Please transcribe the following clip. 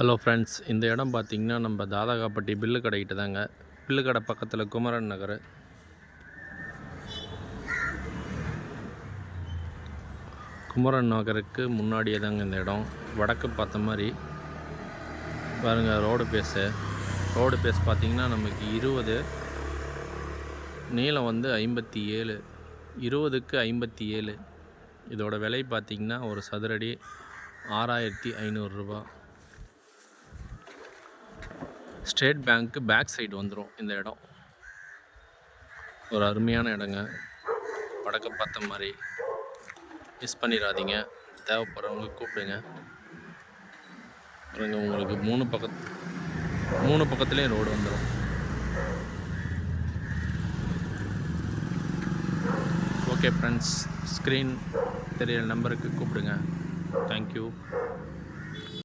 Hello friends இந்த இடம் பார்த்தீங்கன்னா நம்ம தாதாகாப்பட்டி பில்லு கடைக்கிட்ட தாங்க. பில்லு கடை பக்கத்தில் குமரன் நகர். குமரன் நகருக்கு முன்னாடியே தாங்க இந்த இடம். வடக்கு பார்த்த மாதிரி. பாருங்கள் ரோடு பேஸு ரோடு பேஸ் பார்த்தீங்கன்னா நமக்கு இருபது. நீளம் வந்து ஐம்பத்தி ஏழு. இருபதுக்கு ஐம்பத்தி ஏழு. இதோட விலை பார்த்தீங்கன்னா ஒரு சதுரடி ஆறாயிரத்தி ஐநூறுரூபா ஸ்டேட் பேங்க்கு பேக் சைடு வந்துடும் இந்த இடம். ஒரு அருமையான இடங்க. வடக்க பார்த்த மாதிரி. மிஸ் பண்ணிடாதீங்க. தேவைப்படுறவங்க கூப்பிடுங்க. பாருங்க உங்களுக்கு மூணு பக்கத்து மூணு பக்கத்துலேயும் ரோடு வந்துடும் ஓகே ஃப்ரெண்ட்ஸ் ஸ்க்ரீன் தெரியல நம்பருக்கு கூப்பிடுங்க. தேங்க்யூ